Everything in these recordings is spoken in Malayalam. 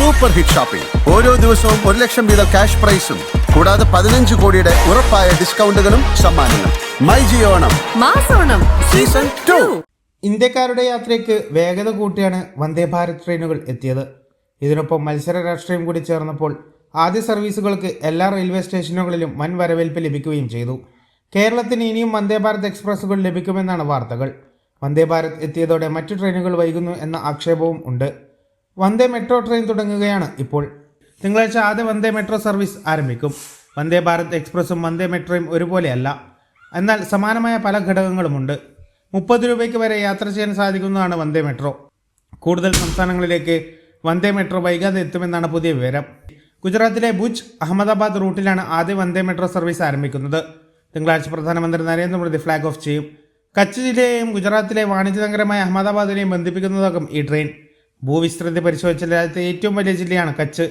സൂപ്പർ ഹിറ്റ് ഷോപ്പിംഗ് ഓരോ ദിവസവും ഒരു ലക്ഷം വീതം ക്യാഷ് പ്രൈസും കൂടാതെ പതിനഞ്ച് കോടിയുടെ ഉറപ്പായ ഡിസ്കൗണ്ടുകളും സമ്മാനങ്ങളും. മൈ ജിയോണം മാസോണം സീസൺ ടു. ഇന്ത്യക്കാരുടെ യാത്രയ്ക്ക് വേഗത കൂട്ടിയാണ് വന്ദേ ഭാരത് ട്രെയിനുകൾ എത്തിയത്. ഇതിനൊപ്പം മത്സര രാഷ്ട്രീയം കൂടി ചേർന്നപ്പോൾ ആദ്യ സർവീസുകൾക്ക് എല്ലാ റെയിൽവേ സ്റ്റേഷനുകളിലും വൻ വരവേൽപ്പ് ലഭിക്കുകയും ചെയ്തു. കേരളത്തിന് ഇനിയും വന്ദേ ഭാരത് എക്സ്പ്രസ്സുകൾ ലഭിക്കുമെന്നാണ് വാർത്തകൾ. വന്ദേ ഭാരത് എത്തിയതോടെ മറ്റു ട്രെയിനുകൾ വൈകുന്നു എന്ന ആക്ഷേപവും ഉണ്ട്. വന്ദേ മെട്രോ ട്രെയിൻ തുടങ്ങുകയാണ്. ഇപ്പോൾ തിങ്കളാഴ്ച ആദ്യ വന്ദേ മെട്രോ സർവീസ് ആരംഭിക്കും. വന്ദേ ഭാരത് എക്സ്പ്രസ്സും വന്ദേ മെട്രോയും ഒരുപോലെയല്ല. എന്നാൽ സമാനമായ പല ഘടകങ്ങളുമുണ്ട്. മുപ്പത് രൂപയ്ക്ക് വരെ യാത്ര ചെയ്യാൻ സാധിക്കുന്നതാണ് വന്ദേ മെട്രോ. കൂടുതൽ സംസ്ഥാനങ്ങളിലേക്ക് വന്ദേ മെട്രോ വൈകാതെ എത്തുമെന്നാണ് പുതിയ വിവരം. ഗുജറാത്തിലെ ഭുജ് അഹമ്മദാബാദ് റൂട്ടിലാണ് ആദ്യ വന്ദേ മെട്രോ സർവീസ് ആരംഭിക്കുന്നത്. തിങ്കളാഴ്ച പ്രധാനമന്ത്രി നരേന്ദ്രമോദി ഫ്ലാഗ് ഓഫ് ചെയ്യും. കച്ച് ജില്ലയെയും ഗുജറാത്തിലെ വാണിജ്യ നഗരമായ അഹമ്മദാബാദിനെയും ബന്ധിപ്പിക്കുന്നതാകും ഈ ട്രെയിൻ. ഭൂവിസ്തൃതി പരിശോധിച്ച രാജ്യത്തെ ഏറ്റവും വലിയ ജില്ലയാണ് കച്ച്.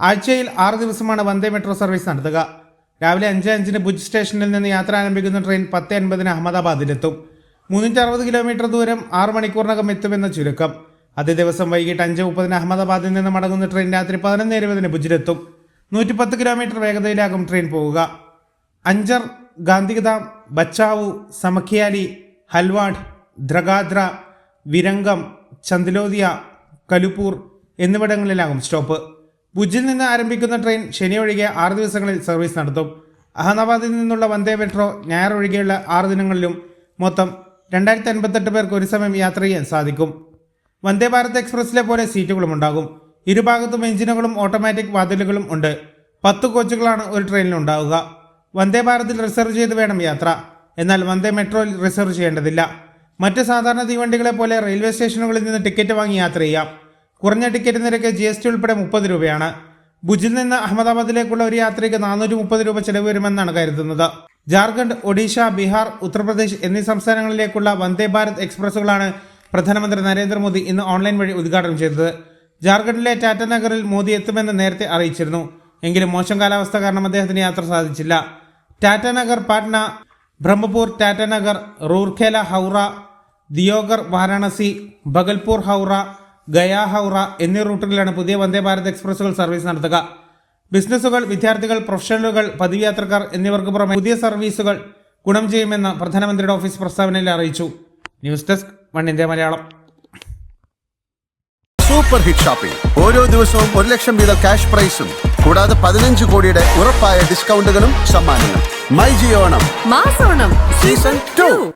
ആഴ്ചയിൽ ആറ് ദിവസമാണ് വന്ദേ മെട്രോ സർവീസ് നടത്തുക. രാവിലെ അഞ്ച് അഞ്ചിന് ഭുജ് സ്റ്റേഷനിൽ നിന്ന് യാത്ര ആരംഭിക്കുന്ന ട്രെയിൻ പത്ത് എൺപതിന് അഹമ്മദാബാദിലെത്തും. മുന്നൂറ്റി അറുപത് കിലോമീറ്റർ ദൂരം ആറ് മണിക്കൂറിനകം എത്തുമെന്ന ചുരുക്കം. അതേ ദിവസം വൈകിട്ട് അഞ്ച് മുപ്പതിന് അഹമ്മദാബാദിൽ നിന്ന് മടങ്ങുന്ന ട്രെയിൻ രാത്രി പതിനൊന്ന് ഇരുപതിന് ഭുജിലെത്തും. നൂറ്റി പത്ത് കിലോമീറ്റർ വേഗതയിലാകും ട്രെയിൻ പോവുക. അഞ്ചർ ഗാന്ധിഗതാം ബച്ചാവു സമഖിയാലി ഹൽവാഡ് ദ്രഗാദ്ര വിരംഗം ചന്ദലോദിയ കലുപൂർ എന്നിവിടങ്ങളിലാകും സ്റ്റോപ്പ്. ഭുജിൽ നിന്ന് ആരംഭിക്കുന്ന ട്രെയിൻ ശനി ഒഴികെ ആറ് ദിവസങ്ങളിൽ സർവീസ് നടത്തും. അഹമ്മദാബാദിൽ നിന്നുള്ള വന്ദേ മെട്രോ ഞായർ ഒഴികെയുള്ള ആറ് ദിനങ്ങളിലും മൊത്തം രണ്ടായിരത്തി അൻപത്തെട്ട് പേർക്ക് ഒരു സമയം യാത്ര ചെയ്യാൻ സാധിക്കും. വന്ദേ ഭാരത് എക്സ്പ്രസ്സിലെ പോലെ സീറ്റുകളും ഉണ്ടാകും. ഇരുഭാഗത്തും എഞ്ചിനുകളും ഓട്ടോമാറ്റിക് വാതിലുകളും ഉണ്ട്. പത്ത് കോച്ചുകളാണ് ഒരു ട്രെയിനിൽ ഉണ്ടാവുക. വന്ദേ ഭാരതിൽ റിസർവ് ചെയ്ത് വേണം യാത്ര. എന്നാൽ വന്ദേ മെട്രോയിൽ റിസർവ് ചെയ്യേണ്ടതില്ല. മറ്റ് സാധാരണ തീവണ്ടികളെ പോലെ റെയിൽവേ സ്റ്റേഷനുകളിൽ നിന്ന് ടിക്കറ്റ് വാങ്ങി യാത്ര ചെയ്യാം. കുറഞ്ഞ ടിക്കറ്റ് നിരക്ക് ജി എസ് ടി ഉൾപ്പെടെ മുപ്പത് രൂപയാണ്. ഭുജിൽ നിന്ന് അഹമ്മദാബാദിലേക്കുള്ള ഒരു യാത്രയ്ക്ക് നാനൂറ്റി മുപ്പത് രൂപ ചെലവ് വരുമെന്നാണ് കരുതുന്നത്. ജാർഖണ്ഡ് ഒഡീഷ ബീഹാർ ഉത്തർപ്രദേശ് എന്നീ സംസ്ഥാനങ്ങളിലേക്കുള്ള വന്ദേ ഭാരത് എക്സ്പ്രസ്സുകളാണ് പ്രധാനമന്ത്രി നരേന്ദ്രമോദി ഇന്ന് ഓൺലൈൻ വഴി ഉദ്ഘാടനം ചെയ്തത്. ജാർഖണ്ഡിലെ ടാറ്റ നഗറിൽ മോദി എത്തുമെന്ന് നേരത്തെ അറിയിച്ചിരുന്നു. എങ്കിലും മോശം കാലാവസ്ഥ കാരണം അദ്ദേഹത്തിന് യാത്ര സാധിച്ചില്ല. ടാറ്റ നഗർ പാട്ന ബ്രഹ്മപൂർ ടാറ്റനഗർ റൂർഖേല ഹൗറ ദിയോഗർ വാരാണസി ഭഗൽപൂർ ഹൗറ ഗയ ഹൗറ എന്നീ റൂട്ടുകളിലാണ് പുതിയ വന്ദേ ഭാരത് എക്സ്പ്രസുകൾ സർവീസ് നടത്തുക. ബിസിനസ്സുകൾ വിദ്യാർത്ഥികൾ പ്രൊഫഷണലുകൾ പതിവ് യാത്രക്കാർ എന്നിവർക്ക് പുറമെ പുതിയ സർവീസുകൾ ഗുണം ചെയ്യുമെന്ന് പ്രധാനമന്ത്രിയുടെ ഓഫീസ് പ്രസ്താവനയിൽ അറിയിച്ചു. News desk one India Malayalam. Super hit shopping ഓരോ ദിവസവും ഒരു ലക്ഷം വീതം ക്യാഷ് പ്രൈസും കൂടാതെ പതിനഞ്ച് കോടിയുടെ ഉറപ്പായ ഡിസ്കൗണ്ടുകളും സമ്മാനങ്ങളും. മൈ ജിയോണം മാസോണം. Season two.